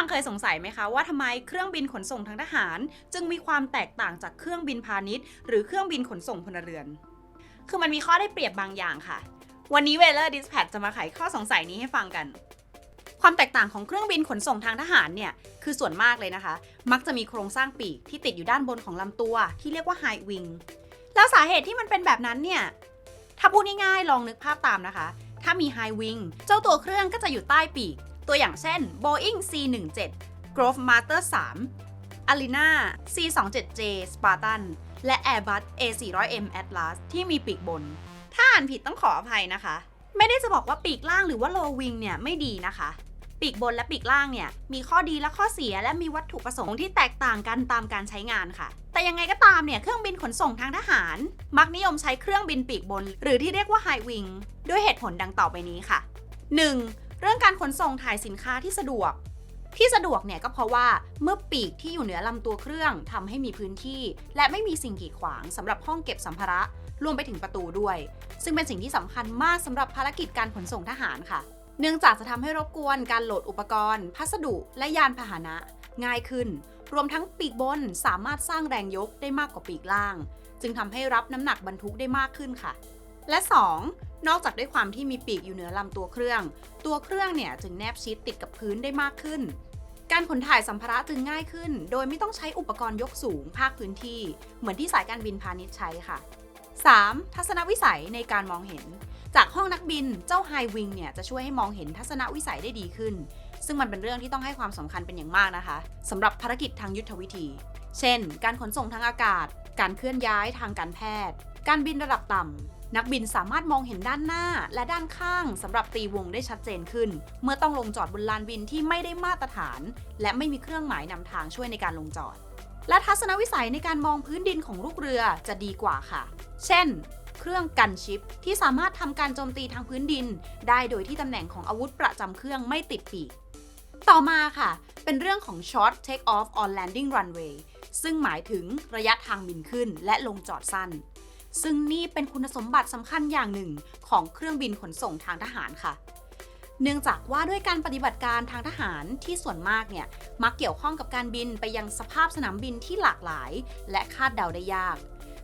ฟังเคยสงสัยไหมคะว่าทำไมเครื่องบินขนส่งทางทหาร จึงมีความแตกต่างจากเครื่องบินพาณิชย์ หรือเครื่องบินขนส่งพลเรือน คือมันมีข้อได้เปรียบบางอย่างค่ะ วันนี้เวเลอร์ดิสแพ h จะมาไขข้อสงสัยนี้ให้ฟังกัน ความแตกต่างของเครื่องบินขนส่งทางทหารเนี่ยคือส่วนมากเลยนะคะ มักจะมีโครงสร้างปีกที่ติดอยู่ด้านบนของลำตัว ที่เรียกว่าไฮวิงแล้วสาเหตุที่มันเป็นแบบนั้นเนี่ยถ้าพูดง่ายๆลองนึกภาพตามนะคะ ถ้ามีไฮวิงเจ้าตัวเครื่องก็จะอยู่ใต้ปีก ตัวอย่างเช่น Boeing C17 Grove Master 3 Alina C27J Spartan และ Airbus A400M Atlas ที่มีปีกบน ถ้าอ่านผิดต้องขออภัยนะคะ ไม่ได้จะบอกว่าปีกล่างหรือว่า low wing เนี่ยไม่ดีนะคะ ปีกบนและปีกล่างเนี่ยมีข้อดีและข้อเสียและมีวัตถุประสงค์ที่แตกต่างกันตามการใช้งานค่ะ แต่ยังไงก็ตามเนี่ยเครื่องบินขนส่งทางทหาร มักนิยมใช้เครื่องบินปีกบน หรือที่เรียกว่า high wing ด้วยเหตุผลดังต่อไปนี้ค่ะ 1. เรื่องการขนส่งถ่ายสินค้าที่สะดวก ที่สะดวกเนี่ยก็เพราะว่าเมื่อปีกที่อยู่เหนือลำตัวเครื่องทำให้มีพื้นที่ และไม่มีสิ่งกีดขวางสำหรับห้องเก็บสัมภาระรวมไปถึงประตูด้วย ซึ่งเป็นสิ่งที่สำคัญมากสำหรับภารกิจการขนส่งทหารค่ะ เนื่องจากจะทำให้รบกวนการโหลดอุปกรณ์ พัสดุและยานพาหนะง่ายขึ้น รวมทั้งปีกบนสามารถสร้างแรงยกได้มากกว่าปีกล่าง จึงทำให้รับน้ำหนักบรรทุกได้มากขึ้นค่ะ และ 2. นอกจากด้วยความที่มีปีกอยู่เหนือลำตัวเครื่อง ตัวเครื่องเนี่ยจึงแนบชิดติดกับพื้นได้มากขึ้น การขนถ่ายสัมภาระจึงง่ายขึ้น โดยไม่ต้องใช้อุปกรณ์ยกสูงภาคพื้นที่ เหมือนที่สายการบินพาณิชย์ใช้ค่ะ 3. ทัศนวิสัยในการมองเห็น จากห้องนักบินเจ้าไฮวิงเนี่ยจะช่วยให้มองเห็นทัศนวิสัยได้ดีขึ้น ซึ่งมันเป็นเรื่องที่ต้องให้ความสำคัญเป็นอย่างมากนะคะสำหรับภารกิจทางยุทธวิธี เช่น การขนส่งทางอากาศ การเคลื่อนย้ายทางการแพทย์ การบินระดับต่ำ นักบินสามารถมองเห็นด้านหน้าและด้านข้างสำหรับตีวงได้ชัดเจนขึ้น เมื่อต้องลงจอดบนลานบินที่ไม่ได้มาตรฐาน และไม่มีเครื่องหมายนำทางช่วยในการลงจอด และทัศนวิสัยในการมองพื้นดินของลูกเรือจะดีกว่าค่ะ เช่น เครื่องกันชิปที่สามารถทำการโจมตีทางพื้นดิน ได้โดยที่ตำแหน่งของอาวุธประจำเครื่องไม่ติดปีกต่อมาค่ะ เป็นเรื่องของ short take off on landing runway ซึ่งหมายถึงระยะทางบินขึ้นและลงจอดสั้น ซึ่งนี่เป็นคุณสมบัติสำคัญอย่างหนึ่งของเครื่องบินขนส่งทางทหารค่ะ เนื่องจากว่าด้วยการปฏิบัติการทางทหารที่ส่วนมากเนี่ยมักเกี่ยวข้องกับการบินไปยังสภาพสนามบินที่หลากหลาย และคาดเดาได้ยาก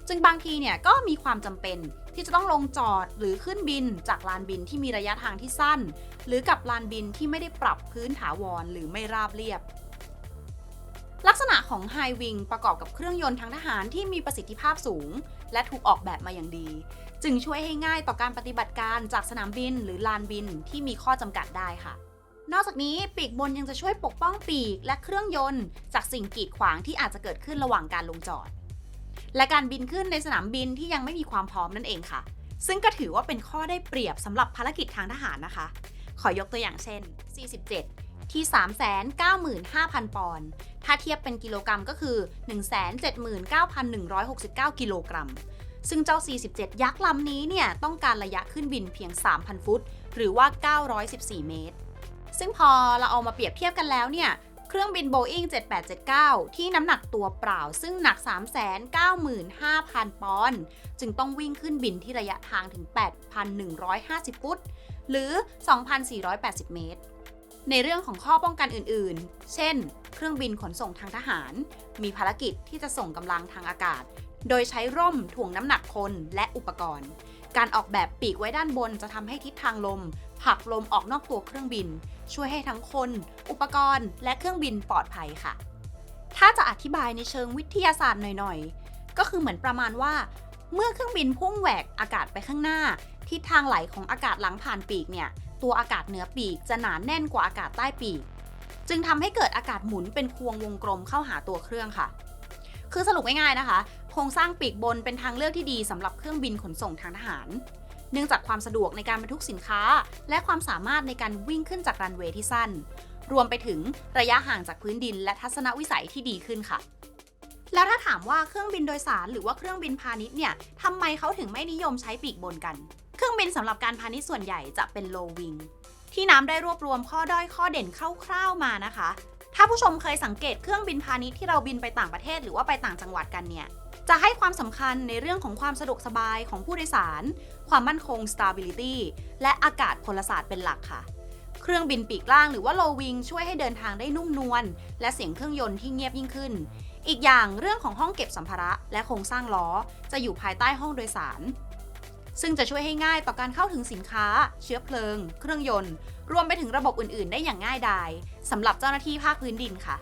จึงบางทีเนี่ยก็มีความจำเป็นที่จะต้องลงจอดหรือขึ้นบินจากลานบินที่มีระยะทางที่สั้น หรือกับลานบินที่ไม่ได้ปรับพื้นถาวรหรือไม่ราบเรียบ ลักษณะของไฮวิงประกอบกับเครื่องยนต์ทางทหารที่มีประสิทธิภาพสูง และถูกออกแบบมาอย่างดี จึงช่วยให้ง่ายต่อการปฏิบัติการจากสนามบินหรือลานบินที่มีข้อจำกัดได้ค่ะ นอกจากนี้ปีกบนยังจะช่วยปกป้องปีกและเครื่องยนต์ จากสิ่งกีดขวางที่อาจจะเกิดขึ้นระหว่างการลงจอด และการบินขึ้นในสนามบินที่ยังไม่มีความพร้อมนั่นเองค่ะ ซึ่งก็ถือว่าเป็นข้อได้เปรียบสำหรับภารกิจทางทหารนะคะ ขอยกตัวอย่างเช่น 47 ที่ 395,000 ปอนด์ ถ้าเทียบเป็นกิโลกรัมก็คือ 179,169 กิโลกรัม ซึ่งเจ้า 47 ยักษ์ลำนี้เนี่ยต้องการระยะขึ้นบินเพียง 3,000 ฟุต หรือว่า 914 เมตร ซึ่งพอเราเอามาเปรียบเทียบกันแล้วเนี่ยเครื่องบิน Boeing 7879 ที่น้ำหนักตัวเปล่าซึ่งหนัก 395,000 ปอนด์ จึงต้องวิ่งขึ้นบินที่ระยะทางถึง 8,150 ฟุต หรือ 2,480 เมตร ในเรื่องของข้อป้องกันอื่น ๆ เช่น เครื่องบินขนส่งทางทหาร มีภารกิจที่จะส่งกำลังทางอากาศ โดยใช้ร่มถ่วงน้ำหนักคนและอุปกรณ์ การออกแบบปีกไว้ด้านบนจะทำให้ทิศทางลมผลักลมออกนอกตัวเครื่องบิน ช่วยให้ทั้งคน อุปกรณ์ และเครื่องบินปลอดภัยค่ะ ถ้าจะอธิบายในเชิงวิทยาศาสตร์หน่อย ๆ ก็คือเหมือนประมาณว่า เมื่อเครื่องบินพุ่งแหวกอากาศไปข้างหน้า ทิศทางไหลของอากาศหลังผ่านปีกเนี่ย ตัวอากาศเหนือปีกจะหนาแน่นกว่าอากาศใต้ปีก จึงทำให้เกิดอากาศหมุนเป็นพวงวงกลมเข้าหาตัวเครื่องค่ะ คือสรุปง่ายๆนะคะ โครงสร้างปีกบนเป็นทางเลือกที่ดีสำหรับเครื่องบินขนส่งทางทหาร เนื่องจากความสะดวกในการบรรทุกสินค้า และความสามารถในการวิ่งขึ้นจากรันเวย์ที่สั้น รวมไปถึงระยะห่างจากพื้นดิน และทัศนวิสัยที่ดีขึ้นค่ะแล้วถ้าถามว่าเครื่องบินโดยสารหรือว่าเครื่องบินพาณิชย์เนี่ยทำไมเขาถึงไม่นิยมใช้ปีกบนกัน รื่องบินสำหรับการพาณิชย์ส่วนใหญ่จะเป็น low wing ที่น้ำได้รวบรวมข้อด้อยข้อเด่นคร่าวๆมานะคะ ถ้าผู้ชมเคยสังเกตเครื่องบินพาณิชย์ที่เราบินไปต่างประเทศหรือว่าไปต่างจังหวัดกันเนี่ยจะให้ความสำคัญในเรื่องของความสะดวกสบายของผู้โดยสาร ความมั่นคง stability และอากาศพลศาสตร์เป็นหลักค่ะ เคเครื่องบินปีกล่างหรือว่า low wing ช่วยให้เดินทางได้นุ่มนวลและเสียงเครื่องยนต์ที่เงียบยิ่งขึ้น อีกอย่างเรื่องของห้องเก็บสัมภาระและโครงสร้างล้อ จะอยู่ภายใต้ห้องโดยสาร ซึ่งจะช่วยให้ง่ายต่อการเข้าถึงสินค้า เชื้อเพลิง เครื่องยนต์ รวมไปถึงระบบอื่น ๆ ได้อย่างง่ายดายสำหรับเจ้าหน้าที่ภาคพื้นดินค่ะ